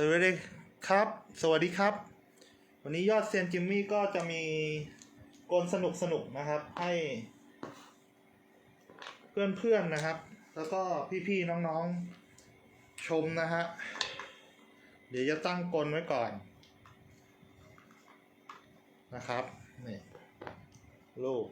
สวัสดีครับ สวัสดีครับ วันนี้ยอดเซียนจิมมี่ก็จะมีกลสนุกสนุกๆนะครับ ให้ เพื่อนๆนะครับ แล้วก็พี่ๆน้องๆชมนะฮะ เดี๋ยวจะตั้งกลไว้ก่อน นะครับ นี่ ลูก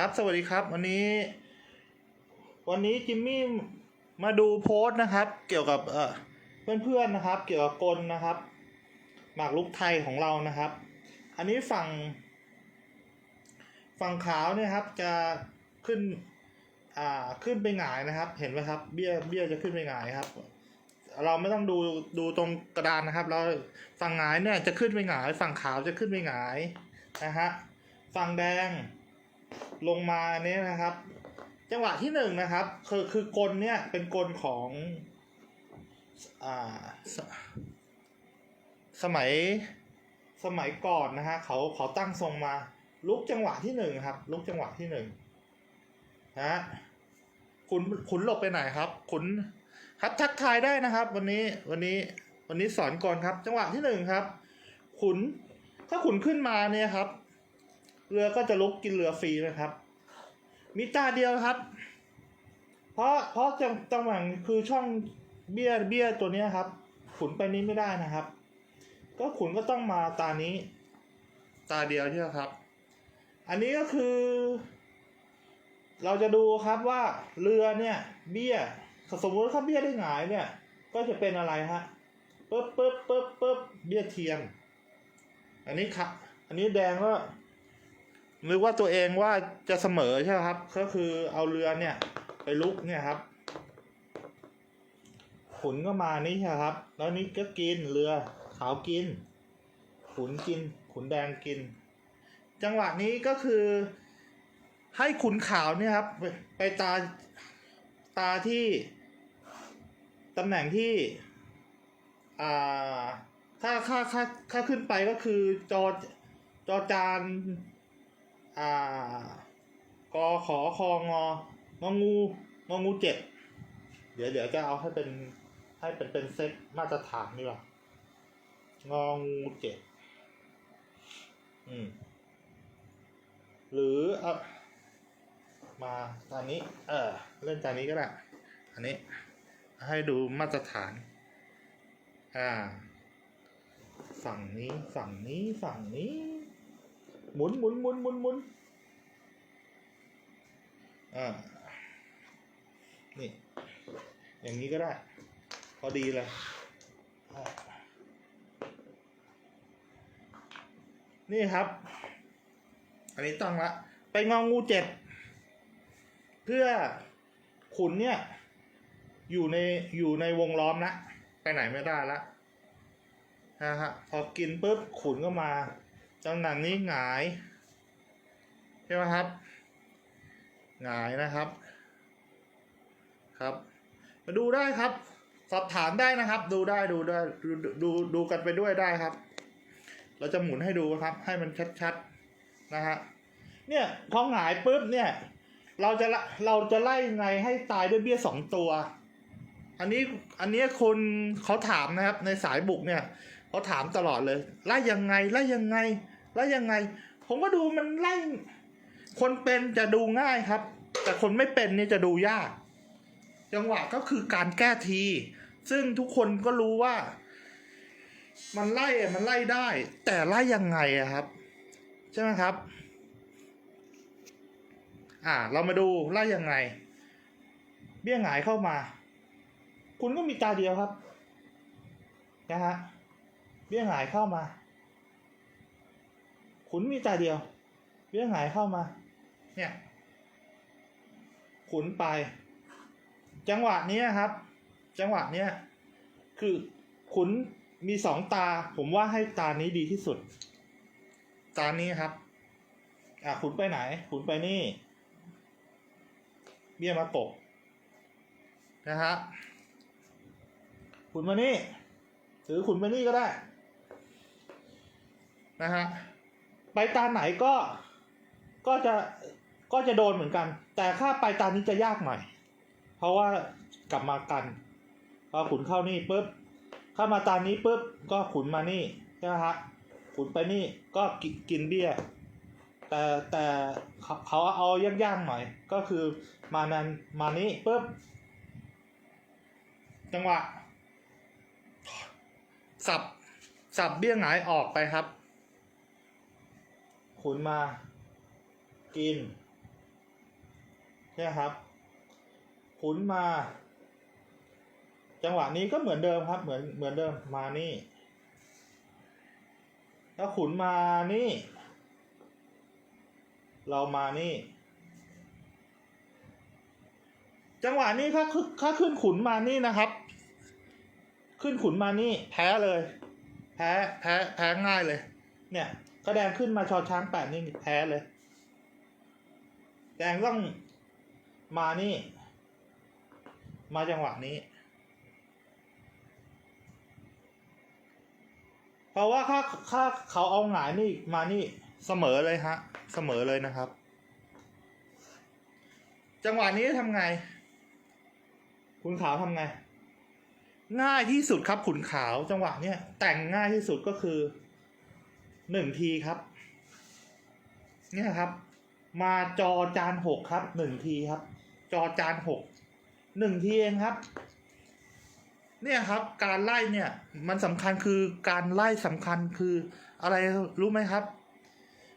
ครับ สวัสดีครับ วันนี้ วันนี้จิมมี่มาดูโพสต์นะครับ เกี่ยวกับเอ่อเพื่อนๆนะครับ เกี่ยวกับกลนะครับ หมากรุกไทยของเรานะครับ อันนี้ฝั่ง ฝั่งขาวเนี่ยครับ จะขึ้น อ่าขึ้นไปหงายนะครับ เห็นไหมครับ เบี้ยเบี้ยจะขึ้นไปหงายครับ เราไม่ต้องดูดูตรงกระดานนะครับ เราฝั่งหงายเนี่ยจะขึ้นไปหงาย ฝั่งขาวจะขึ้นไปหงายนะฮะฝั่งแดง ลงมาเนี้ยนะครับ จังหวะที่หนึ่งนะครับ คือคือกลเนี่ยเป็นกลของอ่าสสมัยสมัยก่อนนะฮะเขาเขาตั้งทรงมา ลุกจังหวะที่หนึ่งครับ ลุกจังหวะที่หนึ่งนะฮะขุนขุนหลบไปไหนครับขุนครับทักทายได้นะครับ วันนี้วันนี้วันนี้สอนกลครับ จังหวะที่หนึ่งครับขุนถ้าขุนขึ้นมาเนี่ยครับ เรือก็จะลุกกินเรือฟรีนะครับ มีตาเดียวครับ เพราะเพราะจังจังหวะคือช่องเบี้ยเบี้ยตัวเนี้ยครับ ขุนไปนี้ไม่ได้นะครับ ก็ขุนก็ต้องมาตานี้ ตาเดียวใช่ไหมครับ อันนี้ก็คือ เราจะดูครับว่าเรือเนี่ย เบี้ยสมมติถ้าเบี้ยได้หงายเนี่ย ก็จะเป็นอะไรฮะปึ๊บปึ๊บปึ๊บปึ๊บเบี้ยเทียม อันนี้ครับ อันนี้แดงก็ นึกว่าตัวเองว่าจะเสมอใช่ไหมครับ ก็คือเอาเรือเนี่ย ไปลุกเนี่ยครับ ขุนก็มานี่ใช่ไหมครับ แล้วนี่ก็กินเรือขาวกิน ขุนกิน ขุนแดงกิน จังหวะนี้ก็คือ ให้ขุนขาวเนี่ยครับ ไปไปตาตาที่ตำแหน่งที่ อ่า ถ้าค่าค่าค่าขึ้นไปก็คือจอจอจาน อ่ากอขอคองงององูงองูเจ็ดเดี๋ยวเดี๋ยวจะเอาให้เป็นให้เป็นเป็นเซตมาตรฐานดีกว่างองูเจ็ดอืมหรือเอามาตอนนี้ เออเล่นตอนนี้ก็ได้ อันนี้ ให้ดูมาตรฐาน อ่า ฝั่งนี้ฝั่งนี้ฝั่งนี้ หมุนหมุนหมุนหมุนหมุนอ่า นี่ อย่างนี้ก็ได้ พอดีเลยนี่ครับ อันนี้ต้องละ ไปงองูเจ็ด เพื่อขุนเนี่ย อยู่ในอยู่ในวงล้อมละ ไปไหนไม่ได้ละนะฮะ พอกินปุ๊บขุนก็มา ตำแหน่งนี้หงายใช่ไหมครับ หงายนะครับ ครับ มาดูได้ครับ สอบถามได้นะครับ ดูได้ดูได้ดูดูดูกันไปด้วยได้ครับ เราจะหมุนให้ดูครับ ให้มันชัดๆนะฮะเนี่ยพอหงายปุ๊บเนี่ย เราจะละเราจะไล่ไงให้ตายด้วยเบี้ยสองตัว อันนี้อันนี้คนเขาถามนะครับในสายบุกเนี่ยเขาถามตลอดเลยไล่ยังไงไล่ยังไง ไล่ยังไง ผมก็ดูมันไล่ คนเป็นจะดูง่ายครับ แต่คนไม่เป็นนี่จะดูยาก จังหวะก็คือการแก้ที ซึ่งทุกคนก็รู้ว่า มันไล่อะมันไล่ได้ แต่ไล่ยังไงอะครับ ใช่ไหมครับ อ่า เรามาดูไล่ยังไง เบี้ยหงายเข้ามา คุณก็มีตาเดียวครับนะฮะเบี้ยหงายเข้ามา ขุนมีตาเดียวเบี้ยหายเข้ามา เนี่ย ขุนไป จังหวะนี้ครับ จังหวะเนี้ยคือขุนมีสองตา ผมว่าให้ตานี้ดีที่สุด ตานี้ครับ อะขุนไปไหน ขุนไปนี่ เบี้ยมาปกนะฮะขุนมานี่ หรือขุนมานี่ก็ได้ นะฮะ ไปตาไหนก็ก็จะก็จะโดนเหมือนกัน แต่ถ้าไปตานี้จะยากหน่อย เพราะว่ากลับมากันพอขุนเข้านี่ปุ๊บเข้ามาตานี้ปุ๊บก็ขุนมานี่ใช่ไหมฮะขุนไปนี่ก็กิกินเบี้ย แต่แต่เขาเขาเอาย่างๆหน่อย ก็คือมานั้นมานี้ปุ๊บจังหวะสับสับเบี้ยหงายออกไปครับ ขุนมา กินเนี่ยครับ ขุนมา จังหวะนี้ก็เหมือนเดิมครับ เหมือนเหมือนเดิมมานี่ แล้วขุนมานี่ เรามานี่ จังหวะนี้ถ้าถ้าขึ้นขุนมานี่นะครับ ขึ้นขุนมานี่ แพ้เลย แพ้แพ้แพ้ง่ายเลย เนี่ย ก็แดงขึ้นมาชอช้างแปดนี่แพ้เลย แดงต้องมานี่ มาจังหวะนี้ เพราะว่าถ้าถ้าเขาเอาหงายนี่มานี่เสมอเลยฮะ เสมอเลยนะครับ จังหวะนี้ทำไง คุณขาวทำไง ง่ายที่สุดครับขุนขาว จังหวะเนี้ยแต่งง่ายที่สุดก็คือ หนึ่งทีครับ เนี่ยครับ มาจอจานหกครับหนึ่งทีครับ จอจานหกหนึ่งทีเองครับ เนี่ยครับ การไล่เนี่ย มันสำคัญคือการไล่สำคัญคืออะไรรู้ไหมครับ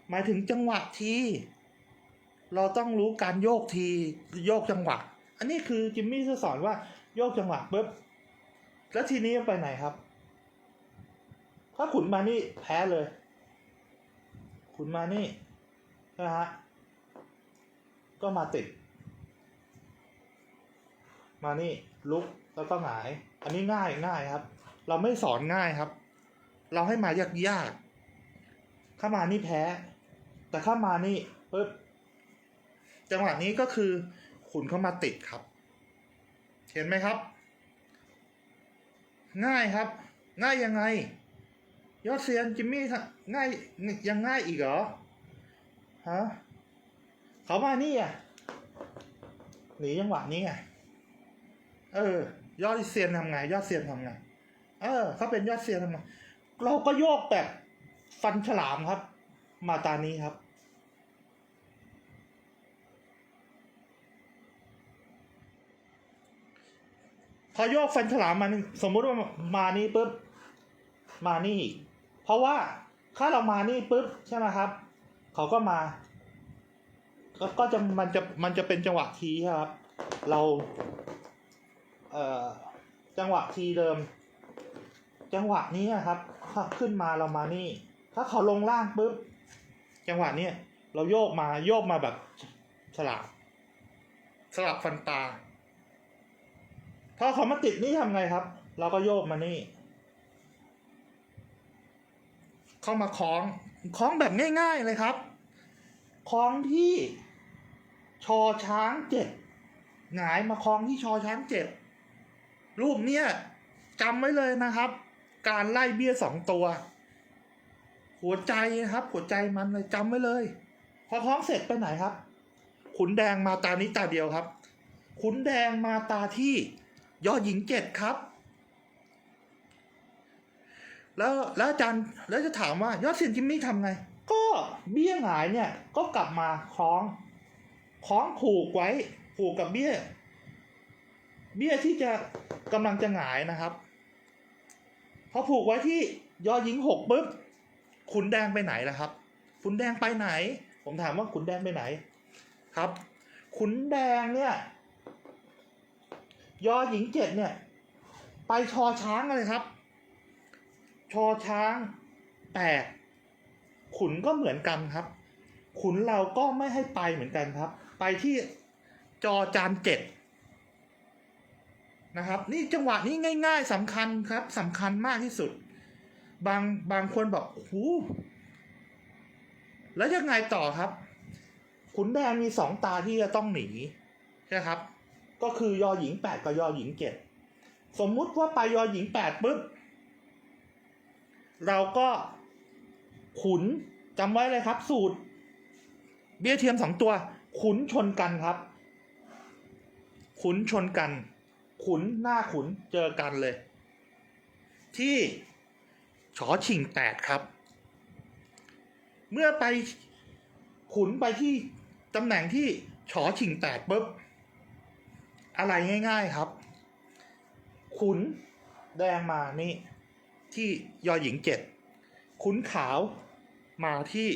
หมายถึงจังหวะทีเราต้องรู้การโยกทีโยกจังหวะ อันนี้คือจิมมี่จะสอนว่าโยกจังหวะปุ๊บแล้วทีนี้ไปไหนครับ ถ้าขุนมานี่แพ้เลย ขุนมานี่นะฮะก็มาติด มานี่ลุกแล้วก็หงาย อันนี้ง่ายง่ายครับ เราไม่สอนง่ายครับ เราให้มายากยากข้ามานี่แพ้ แต่ข้ามานี่ปุ๊บจังหวะนี้ก็คือขุนเข้ามาติดครับ เห็นไหมครับ ง่ายครับ ง่ายยังไง ยอดเซียนจิมมี่ง่ายยังง่ายอีกเหรอฮะเขามานี่อะหนีจังหวะนี้ไงเออ ยอดเซียนทำไง ยอดเซียนทำไงเออเขาเป็นยอดเซียนทำไงเราก็โยกแบบฟันฉลามครับ มาตานี้ครับพอโยกฟันฉลามมานี่สมมุติว่ามานี่ปุ๊บ มานี่ เพราะว่าถ้าเรามานี่ปุ๊บใช่ไหมครับ เขาก็มา ก็จะมันจะมันจะเป็นจังหวะทีครับ เราเอ่อจังหวะทีเดิม จังหวะนี้ครับถ้าขึ้นมาเรามานี่ ถ้าเขาลงล่างปุ๊บจังหวะนี้เราโยกมาโยกมาแบบสลับสลับฟันตาพอเขามาติดนี่ทำไงครับ เราก็โยกมานี่ เข้ามาคล้องคล้องแบบง่าย ๆเลยครับคล้องที่ชอช้างเจ็ดหงายมาคล้องที่ชอช้างเจ็ดรูปเนี้ยจำไว้เลยนะครับ การไล่เบี้ยสองตัว หัวใจนะครับ หัวใจมันเลยจำไว้เลย พอคล้องเสร็จไปไหนครับ ขุนแดงมาตานี้ตาเดียวครับ ขุนแดงมาตาที่ยอดหญิงเจ็ดครับ แล้วแล้วอาจารย์แล้วจะถามว่ายอดเซียนจิมมี่ทำไง ก็เบี้ยหงายเนี่ยก็กลับมาคล้องคล้องผูกไว้ผูกกับเบี้ย เบี้ยที่จะกำลังจะหงายนะครับพอผูกไว้ที่ยอหญิงหกปุ๊บขุนแดงไปไหนล่ะครับขุนแดงไปไหน ผมถามว่าขุนแดงไปไหน ครับขุนแดงเนี่ยยอหญิงเจ็ดเนี่ย ไปชอช้างเลยครับ ชอช้างแปดขุนก็เหมือนกันครับ ขุนเราก็ไม่ให้ไปเหมือนกันครับ ไปที่จอจานเจ็ดนะครับ นี่จังหวะนี้ง่ายๆสำคัญครับสำคัญมากที่สุด บางบางคนบอกโอ้แล้วยังไงต่อครับ ขุนแดงมีสองตาที่จะต้องหนีใช่ไหมครับ ก็คือยอหญิงแปดกับยอหญิงเจ็ดสมมุติว่าไปยอหญิงแปดปุ๊บ เราก็ขุนจำไว้เลยครับ สูตร เบี้ยเทียมสองตัว ขุนชนกันครับ ขุนชนกัน ขุนหน้าขุนเจอกันเลย ที่ฉอชิงแปดครับ เมื่อไปขุนไปที่ตำแหน่งที่ฉอชิงแปดปุ๊บอะไรง่าย ๆครับ ขุนแดงมานี่ ที่ยอหญิงเจ็ดขุนขาวมาที่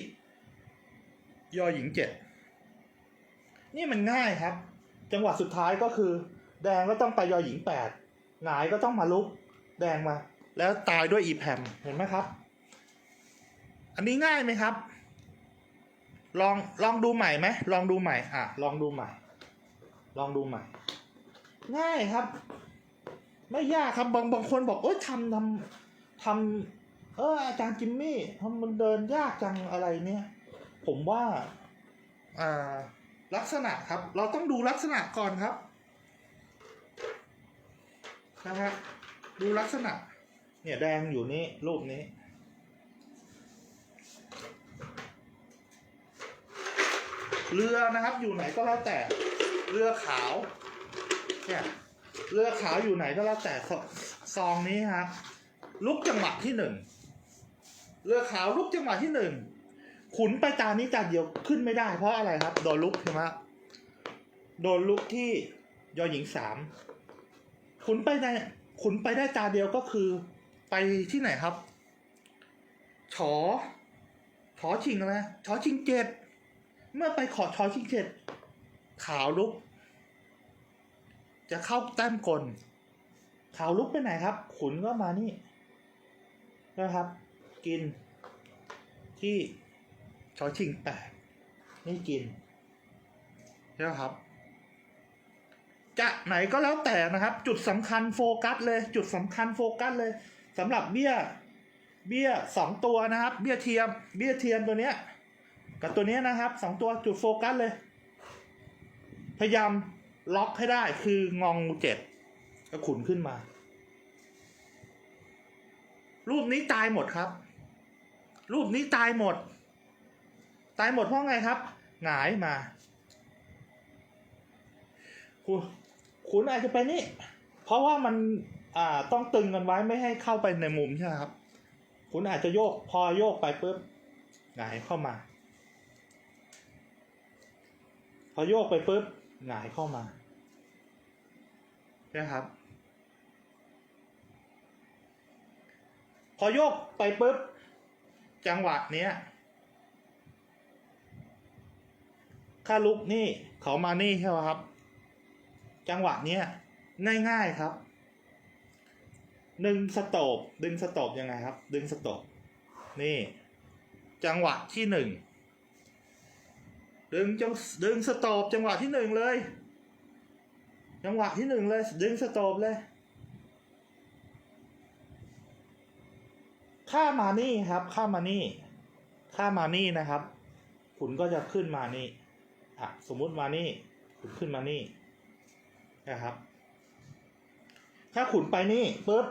ยอหญิงเจ็ดนี่มันง่ายครับ จังหวะสุดท้ายก็คือ แดงก็ต้องไปยอหญิงแปดหงายก็ต้องมาลุก แดงมา แล้วตายด้วยอีแพมเห็นไหมครับ อันนี้ง่ายไหมครับ ลองลองดูใหม่ไหมลองดูใหม่อะลองดูใหม่ ลองดูใหม่ ง่ายครับ ไม่ยากครับบางบางคนบอกเอ้ยทำทำ ทำเอออาจารย์จิมมี่ทำมันเดินยากจังอะไรเนี่ย ผมว่าอ่าลักษณะครับ เราต้องดูลักษณะก่อนครับนะฮะดูลักษณะ เนี่ยแดงอยู่นี่รูปนี้เรือนะครับอยู่ไหนก็แล้วแต่เรือขาวเนี่ยเรือขาวอยู่ไหนก็แล้วแต่ซองนี้ครับ ลุกจังหวะที่หนึ่งเรือขาวลุกจังหวะที่หนึ่งขุนไปตานี้ตาเดียวขึ้นไม่ได้ เพราะอะไรครับ โดนลุกใช่ไหมโดนลุกที่ยอหญิงสามขุนไปในขุนไปได้ตาเดียวก็คือ ไปที่ไหนครับฉอฉอชิงอะไรฉอชิงเจ็ดเมื่อไปขอชอชิงเจ็ดขาวลุก จะเข้าแต้มกลขาวลุกไปไหนครับ ขุนก็มานี่ นะครับ กิน ที่ชอชิงแปดนี่กินใช่ไหมครับ จะไหนก็แล้วแต่นะครับ จุดสำคัญโฟกัสเลย จุดสำคัญโฟกัสเลยสำหรับเบี้ย เบี้ยสองตัวนะครับ เบี้ยเทียม เบี้ยเทียมตัวเนี้ย กับตัวเนี้ยนะครับสองตัวจุดโฟกัสเลย พยายามล็อกให้ได้คืององงูเจ็ดก็ขุนขึ้นมา รูปนี้ตายหมดครับ รูปนี้ตายหมด ตายหมดเพราะไงครับ หงายมา คุณคุณอาจจะไปนี่ เพราะว่ามันอ่าต้องตึงกันไว้ไม่ให้เข้าไปในมุมใช่ไหมครับ คุณอาจจะโยกพอโยกไปปุ๊บหงายเข้ามา พอโยกไปปุ๊บหงายเข้ามานะครับ พอโยกไปปุ๊บ จังหวะเนี้ยค่าลุกนี่เขามานี่ใช่ไหมครับ จังหวะเนี้ยง่ายๆครับดึงสโตบดึงสโตบยังไงครับ ดึงสโตบนี่ จังหวะที่หนึ่งดึงจังดึงสโตบจังหวะที่หนึ่งเลย จังหวะที่หนึ่งเลย ดึงสโตบเลย ข้ามานี่ครับข้ามานี่ข้ามานี่นะครับขุนก็จะขึ้นมานี่อะสมมุติมานี่ขุนขึ้นมานี่นะครับ ถ้าขุนไปนี่ปุ๊บ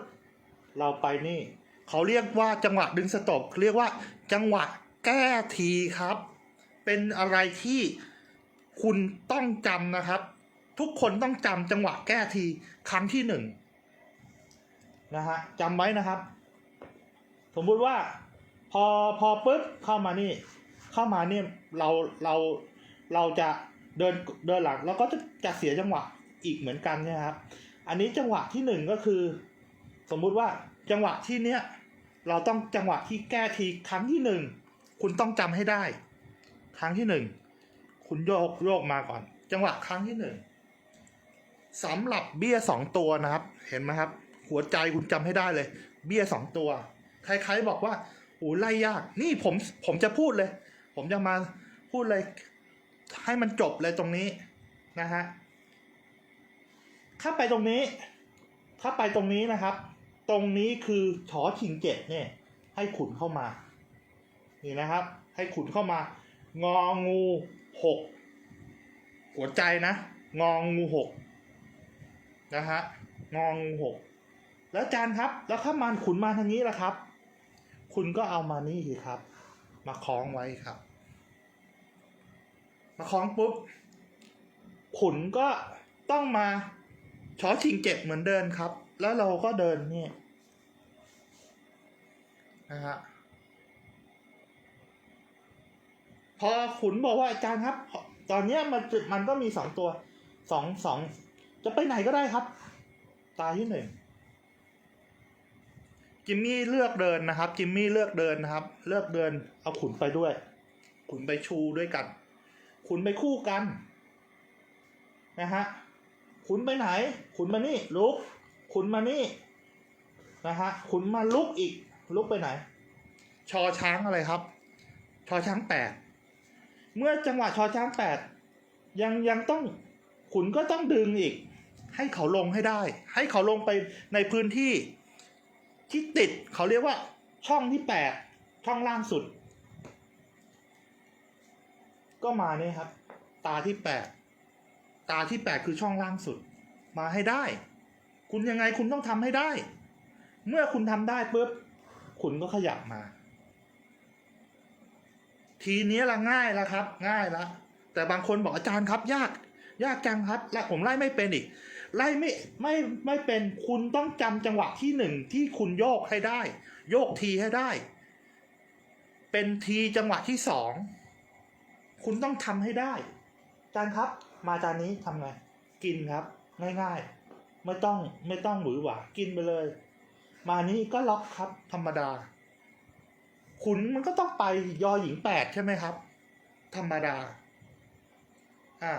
เราไปนี่ เขาเรียกว่าจังหวะดึงสโตบเรียกว่าจังหวะแก้ทีครับ เป็นอะไรที่คุณต้องจำนะครับ ทุกคนต้องจำจังหวะแก้ทีครั้งที่หนึ่งนะฮะจำไว้นะครับ สมมุติว่า พอพอปุ๊บเข้ามานี่ เข้ามาเนี่ยเราเราเราจะเดินเดินหลังเราก็จะจะเสียจังหวะอีกเหมือนกันเนะครับ อันนี้จังหวะที่หนึ่งก็คือ สมมุติว่าจังหวะที่เนี้ยเราต้องจังหวะที่แก้ทีครั้งที่หนึ่งคุณต้องจำให้ได้ ครั้งที่หนึ่งคุณโยกโยกมาก่อน จังหวะครั้งที่หนึ่งสำหรับเบี้ยสองตัวนะครับ เห็นไหมครับ หัวใจคุณจำให้ได้เลย เบี้ยสองตัว ใครๆบอกว่าโอ้ไล่ยาก นี่ผมผมจะพูดเลย ผมจะมาพูดเลยให้มันจบเลยตรงนี้นะฮะถ้าไปตรงนี้ ถ้าไปตรงนี้นะครับ ตรงนี้คือชอชิงเจ็ดเนี่ย ให้ขุนเข้ามา นี่นะครับ ให้ขุนเข้ามางองูหกหัวใจนะงองูหกนะฮะงองูหกแล้วจารย์ครับ แล้วถ้ามันขุนมาทางนี้ล่ะครับ คุณก็เอามานี่สิครับ มาคล้องไว้ครับ มาคล้องปุ๊บ ขุนก็ต้องมาช้อชิงเจ็ดเหมือนเดินครับ แล้วเราก็เดินนี่นะฮะพอขุนบอกว่าอาจารย์ครับ ตอนเนี้ยมันมันก็มีสองตัวสองสองจะไปไหนก็ได้ครับ ตาที่หนึ่ง จิมมี่เลือกเดินนะครับ จิมมี่เลือกเดินนะครับ เลือกเดิน เอาขุนไปด้วย ขุนไปชูด้วยกัน ขุนไปคู่กันนะฮะ ขุนไปไหน ขุนมานี่ลุก ขุนมานี่นะฮะ ขุนมาลุกอีก ลุกไปไหน ชอช้างอะไรครับ ชอช้างแปด เมื่อจังหวะชอช้างแปดยังยังต้องขุนก็ต้องดึงอีก ให้เขาลงให้ได้ ให้เขาลงไปในพื้นที่ ที่ติดเขาเรียกว่าช่องที่แปดช่องล่างสุด ก็มาเนี่ยครับ ตาที่แปดตาที่แปดคือช่องล่างสุด มาให้ได้ คุณยังไงคุณต้องทำให้ได้ เมื่อคุณทำได้ปุ๊บคุณก็ขยับมา ทีนี้ละง่ายแล้วครับ ง่ายแล้วแต่บางคนบอกอาจารย์ครับ ยาก ยากจังครับ และผมไล่ไม่เป็นอีก ไล่ไม่ไม่ไม่เป็นคุณต้องจำจังหวะที่หนึ่งที่คุณโยกให้ได้ โยกทีให้ได้ เป็นทีจังหวะที่สองคุณต้องทำให้ได้จานครับ มาจานนี้ทำไง กินครับง่ายๆ ไม่ต้องไม่ต้องหวือหวากินไปเลย มานี้ก็ล็อกครับ ธรรมดา ขุนมันก็ต้องไปยอหญิงแปดใช่ไหมครับ ธรรมดา อ่า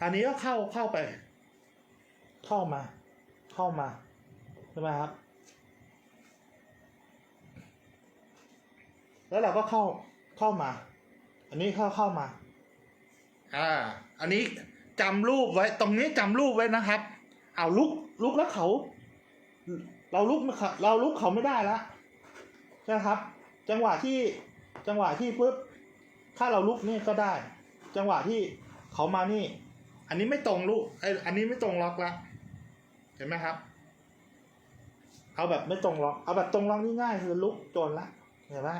อันนี้ก็เข้าเข้าไป เข้ามา เข้ามาใช่ไหมครับ แล้วเราก็เข้าเข้ามา อันนี้เข้าเข้ามา อ่า อันนี้จำรูปไว้ ตรงนี้จำรูปไว้นะครับ เอาลุกลุกแล้วเขา เราลุกเราลุกเขาไม่ได้แล้วใช่ไหมครับ จังหวะที่จังหวะที่ปุ๊บถ้าเราลุกนี่ก็ได้ จังหวะที่เขามานี่ อันนี้ไม่ตรงลูกไออันนี้ไม่ตรงล็อกละ เห็นไหมครับ เอาแบบไม่ตรงล็อก เอาแบบตรงล็อกนี่ง่ายคือลุกโจนละ เห็นไหม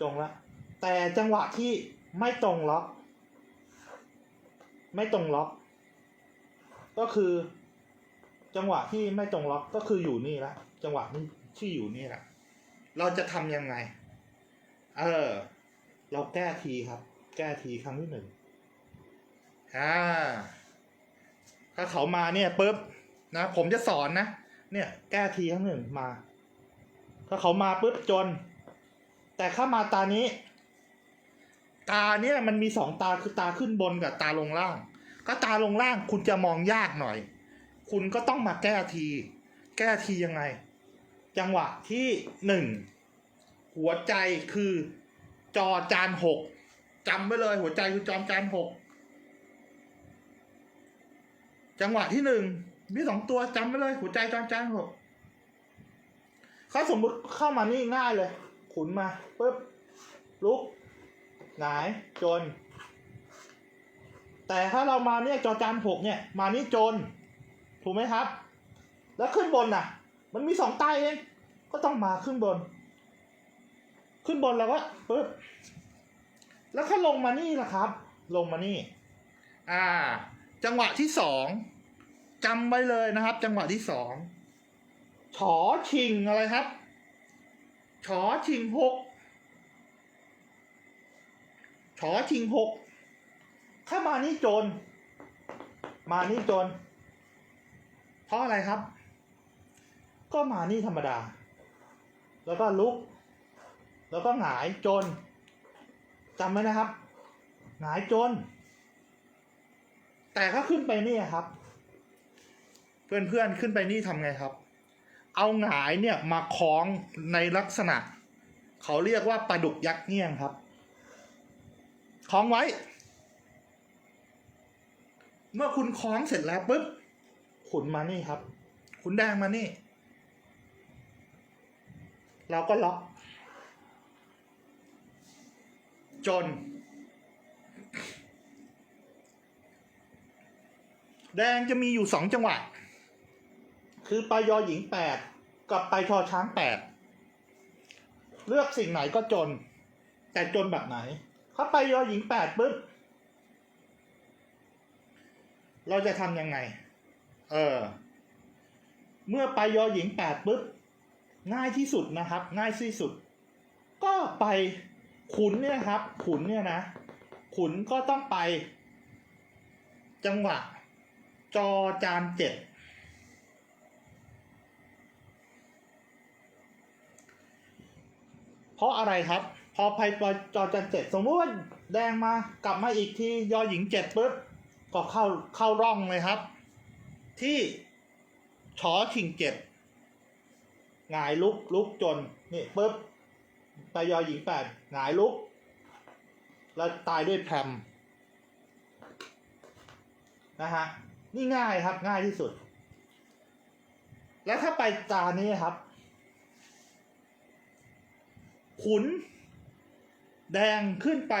จงละ แต่จังหวะที่ไม่ตรงล็อก ไม่ตรงล็อก ก็คือ จังหวะที่ไม่ตรงล็อกก็คืออยู่นี่ละจังหวะนี้ที่อยู่นี่แหละเราจะทำยังไง เออ เราแก้ทีครับ แก้ทีครั้งที่หนึ่งอ่า ถ้าเขามาเนี่ยปุ๊บนะผมจะสอนนะ เนี่ย แก้ทีครั้งหนึ่งมา ถ้าเขามาปุ๊บจน แต่ถ้ามาตานี้ ตาเนี่ยมันมีสองตาคือตาขึ้นบนกับตาลงล่าง ก็ตาลงล่างคุณจะมองยากหน่อย คุณก็ต้องมาแก้ที แก้ทียังไง จังหวะที่หนึ่งหัวใจคือจอจานหกจำไว้เลย หัวใจคือจอจานหก จังหวะที่หนึ่งมีสองตัวจำไว้เลยหัวใจจอจานหกเขาสมมติเข้ามานี่ง่ายเลย ขุนมาปุ๊บลุกหงายจน แต่ถ้าเรามาเนี่ยจอจานหกเนี่ย มานี่จน ถูกไหมครับ แล้วขึ้นบนน่ะ มันมีสองใต้เองก็ต้องมาขึ้นบน ขึ้นบนแล้วก็ปึ๊บแล้วถ้าลงมานี่ล่ะครับ ลงมานี่ อ่า จังหวะที่สองจำไว้เลยนะครับ จังหวะที่สองฉอชิงอะไรครับฉอชิงหกฉอชิงหกถ้ามานี่โจร มานี่โจร เพราะอะไรครับ ก็มานี่ธรรมดา แล้วก็ลุก แล้วก็หงายจนจำไว้นะครับ หงายจน แต่ถ้าขึ้นไปนี่ครับ เพื่อนๆขึ้นไปนี่ทำไงครับ เอาหงายเนี่ยมาคล้องในลักษณะ เขาเรียกว่าปลาดุกยักษ์เงี้ยงครับคล้องไว้ เมื่อคุณคล้องเสร็จแล้วปุ๊บขุนมานี่ครับ ขุนแดงมานี่ เราก็ล็อก จน แดงจะมีอยู่สองจังหวะ คือไปยอหญิงแปดกับไปชอช้างแปดเลือกสิ่งไหนก็จน แต่จนแบบไหนถ้าไปยอหญิงแปดปุ๊บเราจะทำยังไง เออ เมื่อไปยอหญิงแปดปุ๊บง่ายที่สุดนะครับ ง่ายที่สุด ก็ไปขุนเนี่ยครับ ขุนเนี่ยนะ ขุนก็ต้องไป จังหวะ จอจานเจ็ดเพราะอะไรครับ พอไปจอจานเจ็ดสมมติว่าแดงมากลับมาอีกทียอหญิงเจ็ดปุ๊บก็เข้าเข้าร่องเลยครับ ที่ชอชิงเจ็ดหงายลุกลุกจนนี่ปุ๊บไปยอหญิงแปดหงายลุก แล้วตายด้วยแพรมนะฮะ นี่ง่ายครับ ง่ายที่สุด แล้วถ้าไปจานนี้ครับ ขุน แดงขึ้นไป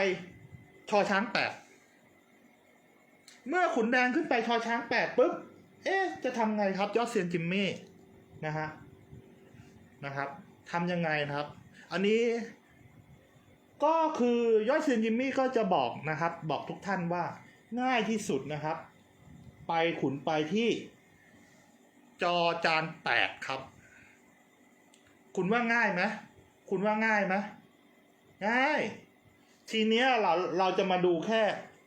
ชอช้างแปดเมื่อขุนแดงขึ้นไปชอช้างแปดปุ๊บ เอ๊ะ จะทำไงครับ ยอดเซียนจิมมี่นะฮะนะครับทำยังไงนะครับ อันนี้ก็คือยอดเซียนจิมมี่ก็จะบอกนะครับ บอกทุกท่านว่าง่ายที่สุดนะครับ ไปขุนไปที่ จอจานแปดครับ คุณว่าง่ายไหมคุณว่าง่ายไหมง่าย ทีเนี้ยเราเราจะมาดูแค่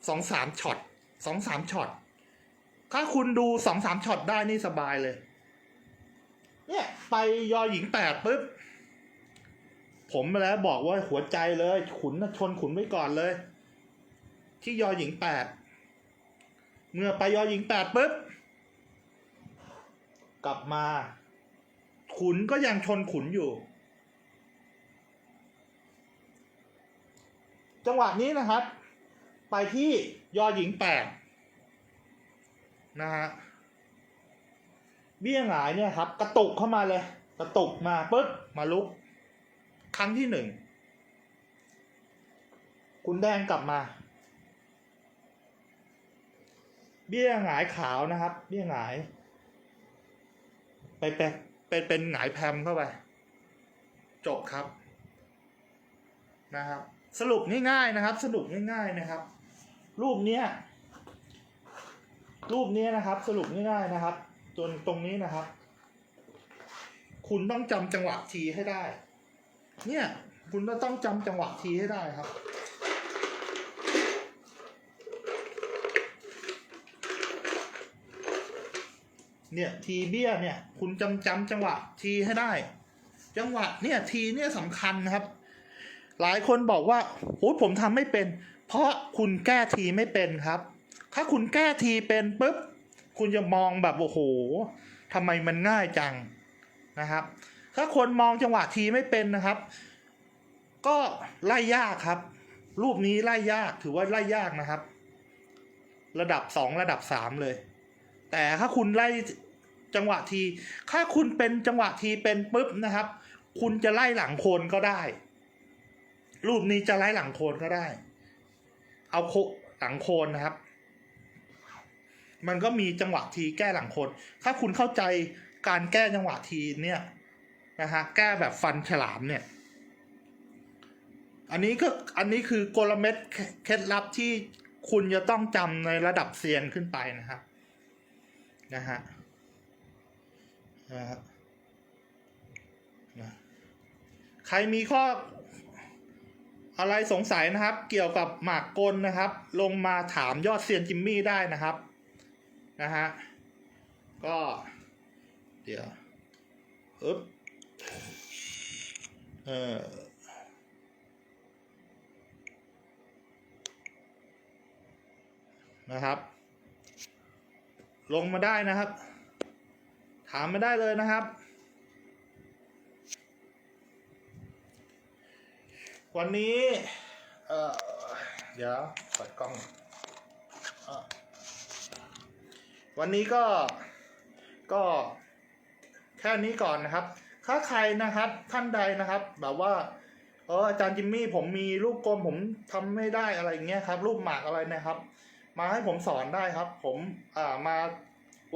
สองสามช็อตสองสามช็อตถ้าคุณดูสองสามช็อตได้นี่สบายเลย เนี่ยไปยอหญิงแปดปุ๊บผมแล้วบอกว่าหัวใจเลย ขุนชนขุนไว้ก่อนเลย ที่ยอหญิงแปด เมื่อไปยอหญิงแปดปุ๊บ กลับมา ขุนก็ยังชนขุนอยู่ จังหวะนี้นะครับ ไปที่ยอหญิงแปดนะฮะเบี้ยหงายเนี่ยครับ กระตุกเข้ามาเลย กระตุกมาปึ๊บมาลุก ครั้งที่หนึ่งคุณแดงกลับมา เบี้ยหงายขาวนะครับ เบี้ยหงาย ไปเป็นเป็นเป็นหงายแพมเข้าไป จบครับนะครับ สรุปง่ายๆนะครับ สรุปง่าย ๆนะครับ รูปเนี้ยรูปเนี้ยนะครับ สรุปง่ายๆนะครับจนตรงนี้นะครับ คุณต้องจำจังหวะทีให้ได้ เนี่ย คุณก็ต้องจำจังหวะทีให้ได้ครับ เนี่ยทีเบี้ยเนี่ยคุณจำจำจังหวะทีให้ได้ จังหวะเนี่ยทีเนี่ยสำคัญนะครับ หลายคนบอกว่าโอ้ผมทำไม่เป็น เพราะคุณแก้ทีไม่เป็นครับ ถ้าคุณแก้ทีเป็นปุ๊บคุณจะมองแบบโอ้โหทำไมมันง่ายจังนะครับ ถ้าคนมองจังหวะทีไม่เป็นนะครับ ก็ไล่ยากครับ รูปนี้ไล่ยากถือว่าไล่ยากนะครับ ระดับสองระดับสามเลย แต่ถ้าคุณไล่ จังหวะที ถ้าคุณเป็นจังหวะทีเป็นปุ๊บนะครับ คุณจะไล่หลังโคนก็ได้ รูปนี้จะไล่หลังโคนก็ได้ เอาโคหลังโคนนะครับ มันก็มีจังหวะทีแก้หลังโคน ถ้าคุณเข้าใจการแก้จังหวะทีเนี่ยนะฮะแก้แบบฟันฉลามเนี่ย อันนี้ก็อันนี้คือกลเม็ดเคล็ดลับที่คุณจะต้องจำในระดับเซียนขึ้นไปนะครับนะฮะ นะฮะใครมีข้ออะไรสงสัยนะครับ เกี่ยวกับหมากกลนะครับ ลงมาถามยอดเซียนจิมมี่ได้นะครับนะฮะก็เดี๋ยวอึ๊บเออนะครับ ลงมาได้นะครับ ถามมาได้เลยนะครับ วันนี้เออเดี๋ยวเปิดกล้องอวันนี้ก็ก็แค่นี้ก่อนนะครับ ถ้าใครนะครับท่านใดนะครับ แบบว่าเอออาจารย์จิมมี่ผมมีรูปกลมผมทำไม่ได้อะไรอย่างเงี้ยครับ รูปหมากอะไรนะครับ มาให้ผมสอนได้ครับ ผมอ่ามา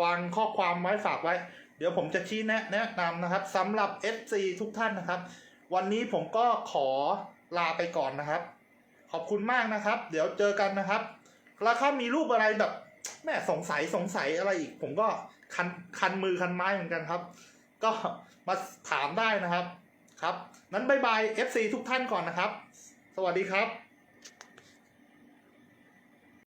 วางข้อความไว้ฝากไว้ เดี๋ยวผมจะชี้แนะแนะนำนะครับสำหรับ FC ทุกท่านนะครับ วันนี้ผมก็ขอลาไปก่อนนะครับ ขอบคุณมากนะครับ เดี๋ยวเจอกันนะครับ แล้วถ้ามีรูปอะไรแบบแม่สงสัยสงสัยอะไรอีก ผมก็คันคันมือคันไม้เหมือนกันครับ ก็มาถามได้นะครับครับ นั้นบายบาย FC ทุกท่านก่อนนะครับ สวัสดีครับ